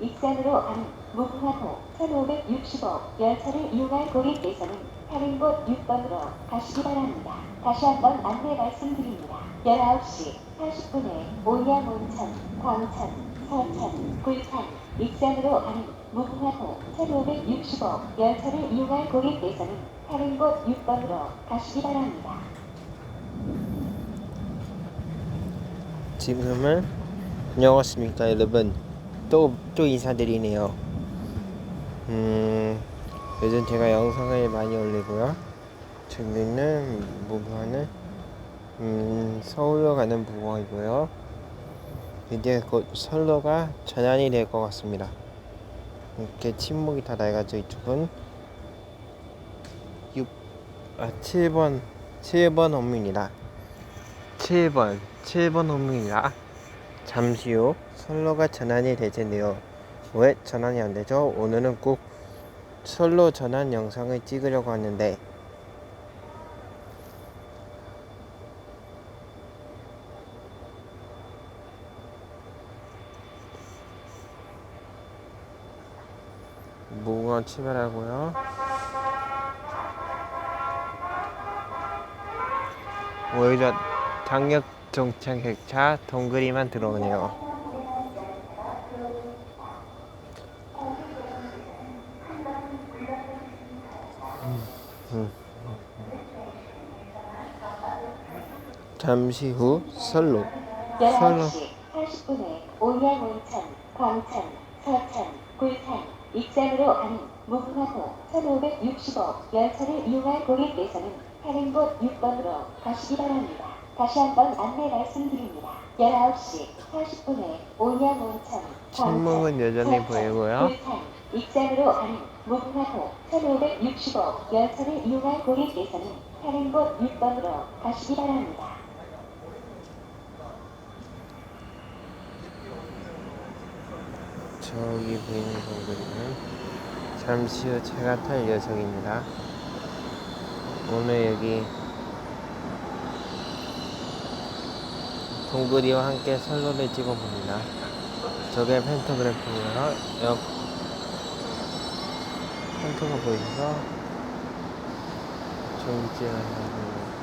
익산으로 가는 무궁화호 1565 열차를 이용할 고객께서는 타는 곳 6번으로 가시기 바랍니다. 다시 한번 안내 말씀드립니다. 19시 40분에 온양 온천, 광천, 서천, 굴산, 익산으로 가는 무궁화호 1565 열차를 이용할 고객께서는 타는 곳 6번으로 가시기 바랍니다. 지금은 안녕하십니까 여러분 또, 또 인사드리네요. 음 요즘 제가 영상을 많이 올리고요. 저기는 무궁화는 음 서울로 가는 무궁화이고요. 이제 곧 선로가 전환이 될 것 같습니다. 이렇게 침묵이 다 나가지고 이쪽은 6, 아 7번 7번 업무입니다. 7번 7번 업무입니다 잠시 후 선로가 전환이 될 텐데요. 왜 전환이 안 되죠? 오늘은 꼭 선로 전환 영상을 찍으려고 하는데 무궁화 출발하고요. 오히려 당역 객차 동그리만 들어오네요. 잠시 후 선로 19시 40분에 온양 온천, 광천, 서천, 굴산, 익산으로 가는 무궁화호 1565 열차를 이용할 고객께서는 타는 곳 6번으로 가시기 바랍니다. 다시 한번 안내 말씀드립니다. 19시 40분에 온양 온천, 침묵은 여전히 보이고요. 익산으로 가는 무궁화호 1565 열차를 이용할 고객께서는 타는 곳 6번으로 가시기 바랍니다. 저기 보이는 동굴은 잠시 후 제가 탈 녀석입니다. 오늘 여기 동굴이와 함께 선로를 찍어봅니다. 저게 펜토그래프고요. 옆 펜토가 보이죠?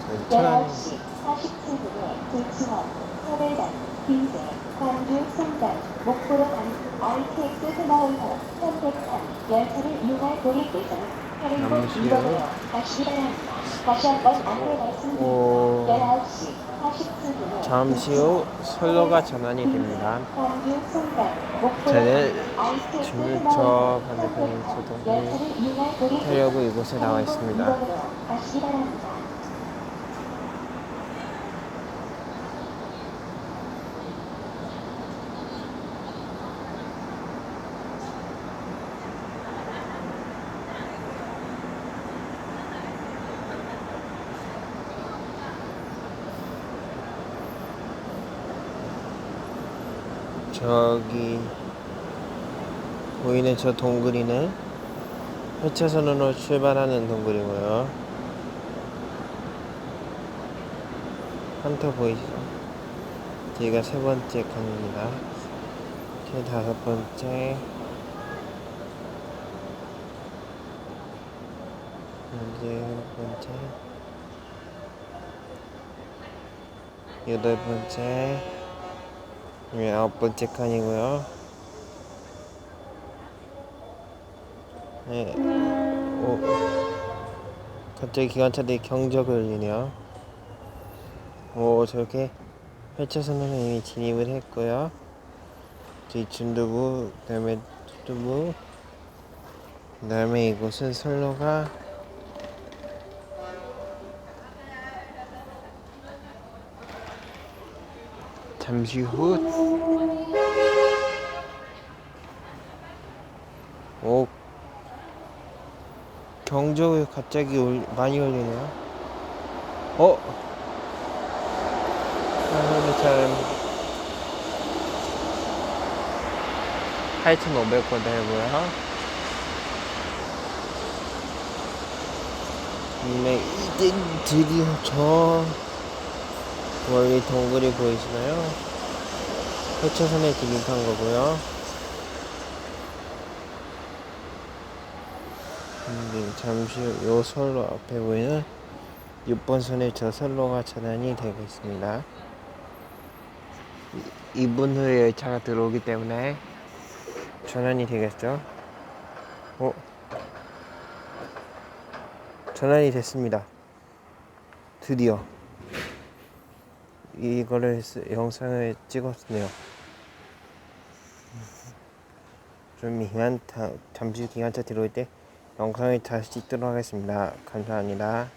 저기 천안 19시 47분에 조치원, 서대단, 김제, 광주, 송단, 목포로 가는 RTX 새마을호, 현대탄 열차를 이용할 고객께서는 타는 곳 잠시요. 2번으로 가시기 바랍니다. 다시 한번 안내 말씀드립니다. 오. 19시 47분에 잠시 후 선로가 전환이 됩니다. 저는 열차를 이용할 고객께서는 타려고 이곳에 나와 있습니다. 2번으로 가시기 바랍니다. 저기 보이는 저 동굴이는 회차선으로 출발하는 동굴이고요. 한터 보이시죠? 뒤가 세 번째 칸입니다. 제 다섯 번째, 이제 번째, 여덟 번째. 네, 아홉 번째 칸이고요. 네. 오. 갑자기 기관차들이 경적을 울리네요. 오, 저렇게 회차선으로 이미 진입을 했고요. 뒤 준두부, 그 다음에 두부, 그 다음에 이곳은 선로가 잠시 후 오, 경적을 갑자기 올, 많이 올리네요. 어? 하늘이 잘 8,500번 되고요. 네, 이제 드디어 저 멀리 동굴이 보이시나요? 해초선에 진입한 거고요. 음, 네, 잠시 후요 선로 앞에 보이는 6번 선에 저 선로가 전환이 되고 있습니다. 2분 후에 열차가 들어오기 때문에 전환이 되겠죠? 어? 전환이 됐습니다. 드디어. 이거를 쓰- 영상을 찍었네요. 좀 기간차 잠시 기간차 들어올 때 영상을 다시 찍도록 하겠습니다. 감사합니다.